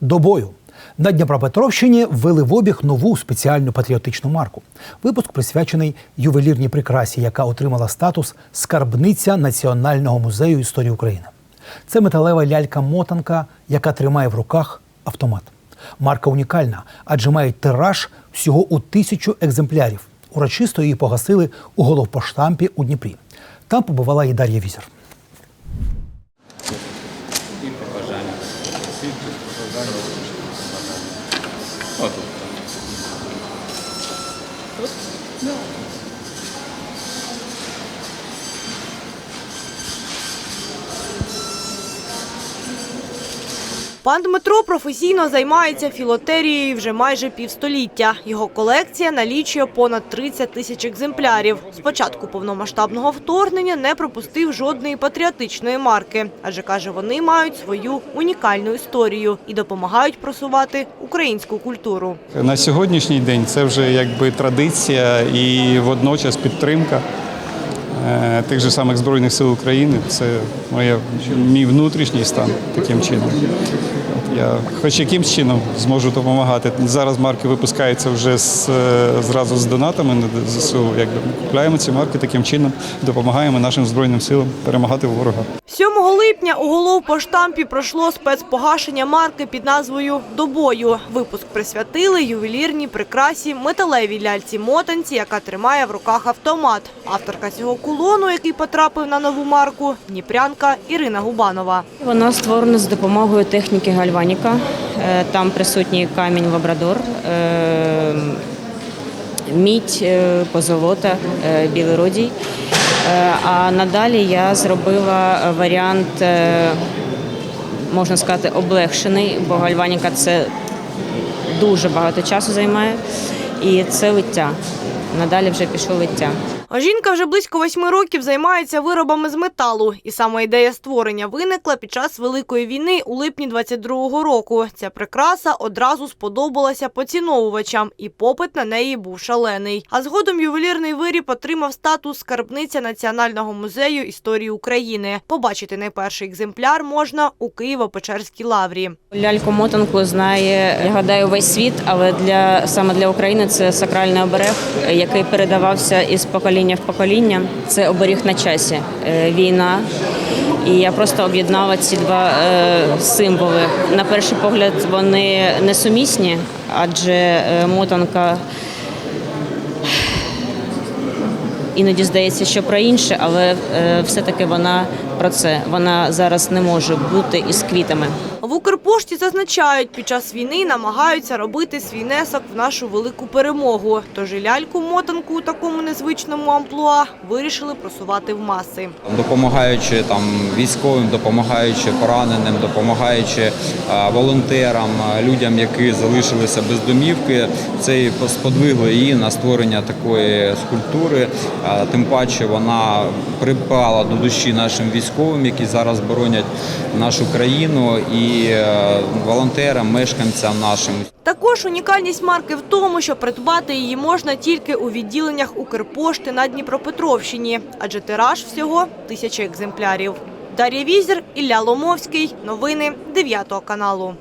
До бою на Дніпропетровщині ввели в обіг нову спеціальну патріотичну марку. Випуск присвячений ювелірній прикрасі, яка отримала статус скарбниця Національного музею історії України. Це металева лялька-мотанка, яка тримає в руках автомат. Марка унікальна, адже має тираж всього у тисячу екземплярів. Урочисто її погасили у головпоштампі у Дніпрі. Там побувала і Дар'я Візер. Sítio, Pronto. Não. Пан Дмитро професійно займається філотерією вже майже півстоліття. Його колекція налічує понад 30 тисяч екземплярів. З початку повномасштабного вторгнення не пропустив жодної патріотичної марки, адже каже, вони мають свою унікальну історію і допомагають просувати українську культуру. На сьогоднішній день це вже якби традиція і водночас підтримка е, тих же самих Збройних сил України. Це моє, мій внутрішній стан таким чином. Я хоч якимсь чином зможу допомагати. Зараз марки випускаються вже з, е, зразу з донатами на ЗСУ. Якби ми купляємо ці марки таким чином, допомагаємо нашим Збройним силам перемагати ворога. 7 липня у головпоштампі пройшло спецпогашення марки під назвою «До бою». Випуск присвятили ювелірній прикрасі металевій ляльці-мотанці, яка тримає в руках автомат. Авторка цього кулону, який потрапив на нову марку – дніпрянка Ірина Губанова. Вона створена з допомогою техніки гальваніка. Е, Там присутній камінь лабрадор, е, мідь, е, позолота, білий А надалі я зробила варіант, можна сказати, облегшений, бо гальваніка це дуже багато часу займає. І це лиття. Надалі вже пішло лиття. А Жінка вже близько восьми років займається виробами з металу. І саме ідея створення виникла під час Великої війни у липні 22-го року. Ця прикраса одразу сподобалася поціновувачам, і попит на неї був шалений. А згодом ювелірний виріб отримав статус скарбниця Національного музею історії України. Побачити найперший екземпляр можна у Києво-Печерській лаврі. Ляльку-мотанку знає, я гадаю, весь світ, але для саме для України це сакральний оберег, який передавався із покоління в покоління. Це оберіг на часі, е, війна. І я просто об'єднала ці два е, символи. На перший погляд вони несумісні, адже е, мотанка іноді здається, що про інше, але е, все-таки вона про це. Вона зараз не може бути із квітами. В Укрпошті зазначають, під час війни намагаються робити свій внесок в нашу велику перемогу. Тож і ляльку-мотанку у такому незвичному амплуа вирішили просувати в маси. допомагаючи там військовим, допомагаючи пораненим, допомагаючи е, волонтерам, е, людям, які залишилися без домівки. Це і сподвигло її на створення такої скульптури. Е, Тим паче вона припала до душі нашим військовим, які зараз боронять нашу країну, і волонтерам, мешканцям нашим. Також унікальність марки в тому, що придбати її можна тільки у відділеннях Укрпошти на Дніпропетровщині, адже тираж всього тисяча екземплярів. Дар'я Візер, Ілля Ломовський. Новини 9 каналу.